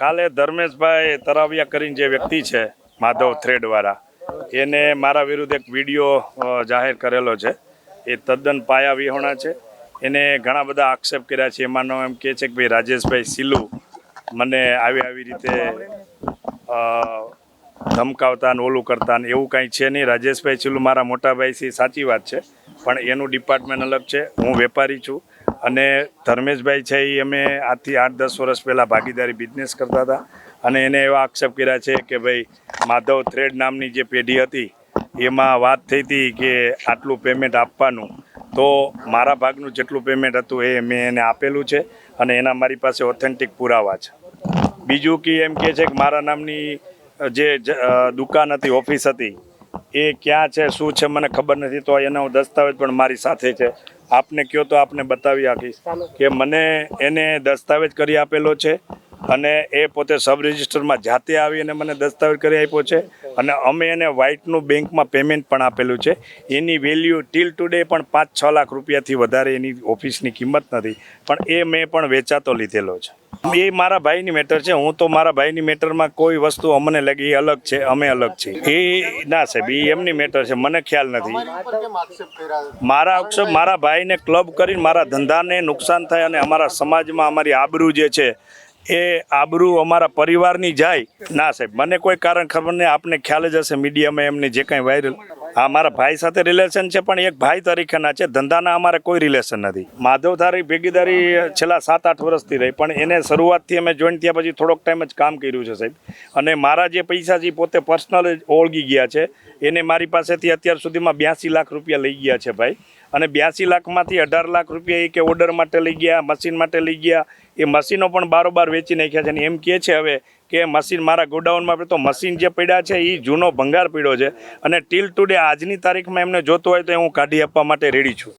કાલે ધર્મેશભાઈ તરાવિયા કરીને જે વ્યક્તિ છે, માધવ થ્રેડવાળા, એને મારા વિરુદ્ધ એક વીડિયો જાહેર કરેલો છે. એ તદ્દન પાયા વિહોણા છે. એને ઘણા બધા આક્ષેપ કર્યા છે. એમાંનો એમ કહે છે કે ભાઈ, રાજેશભાઈ સિલુ મને આવી આવી રીતે ધમકાવતા ને ઓલું કરતા ને એવું કાંઈ છે નહીં. રાજેશભાઈ સિલુ મારા મોટાભાઈ છે સાચી વાત છે. પણ એનું ડિપાર્ટમેન્ટ અલગ છે. હું વેપારી છું. અને ધર્મેશભાઈ છે એ અમે આજથી આઠ દસ વર્ષ પહેલાં ભાગીદારી બિઝનેસ કરતા હતા. અને એને એવા આક્ષેપ કર્યા છે કે ભાઈ, માધવ થ્રેડ નામની જે પેઢી હતી, એમાં વાત થઈ હતી કે આટલું પેમેન્ટ આપવાનું. તો મારા ભાગનું જેટલું પેમેન્ટ હતું એ મેં એને આપેલું છે અને એના મારી પાસે ઓથેન્ટિક પુરાવા છે. બીજું કે એમ કે છે કે મારા નામની જે દુકાન હતી ઓફિસ હતી એ ક્યાં છે, શું છે, મને ખબર નથી, તો એનો દસ્તાવેજ પણ મારી સાથે છે. આપને કયો તો આપને બતાવી આપીશ કે મને એને દસ્તાવેજ કરી આપેલો છે અને એ પોતે સબ રજિસ્ટરમાં જાતે આવી અને મને દસ્તાવેજ કરી આપ્યો છે અને અમે એને વ્હાઇટનું બેંકમાં પેમેન્ટ પણ આપેલું છે. એની વેલ્યુ ટીલ ટુડે પણ પાંચ છ લાખ રૂપિયાથી વધારે એની ઓફિસની કિંમત નથી, પણ એ મેં પણ વેચાતો લીધેલો છે. એ મારા ભાઈની મેટર છે. હું તો મારા ભાઈની મેટરમાં કોઈ વસ્તુ અમને લાગી એ અલગ છે અમે અલગ છે. એ ના સાહેબ એ એમની મેટર છે મને ખ્યાલ નથી. મારા આક્ષેપ મારા ભાઈને ક્લબ કરીને મારા ધંધાને નુકસાન થાય અને અમારા સમાજમાં અમારી આબરૂ જે છે એ આબરૂ અમારા પરિવારની જાય. ના સાહેબ મને કોઈ કારણ ખબર નહીં આપને ખ્યાલ જ હશે મીડિયામાં એમની જે કાંઈ વાયરલ હા મારા ભાઈ સાથે રિલેશન છે, પણ એક ભાઈ તરીકેના છે. ધંધાના અમારે કોઈ રિલેશન નથી. માધવધારી ભેગીદારી છેલ્લા સાત આઠ વર્ષથી રહી, પણ એને શરૂઆતથી અમે જોઈન થયા પછી થોડોક ટાઈમ જ કામ કર્યું છે સાહેબ. અને મારા જે પૈસા છે પોતે પર્સનલ ઓળગી ગયા છે. એને મારી પાસેથી અત્યાર સુધીમાં બ્યાસી લાખ રૂપિયા લઈ ગયા છે ભાઈ. અને બ્યાસી લાખમાંથી અઢાર લાખ રૂપિયા એ કે ઓર્ડર માટે લઈ ગયા મશીન માટે લઈ ગયા એ મશીનો પણ બારોબાર વેચી નાખ્યા છે અને એમ કહે છે હવે કે મશીન મારા ગોડાઉનમાં તો મશીન જે પડ્યા છે એ જૂનો ભંગાર પીડ્યો છે. અને ટીલ ટુડે આજની તારીખમાં એમને જોતો હોય તો હું કાઢી આપવા માટે રેડી છું.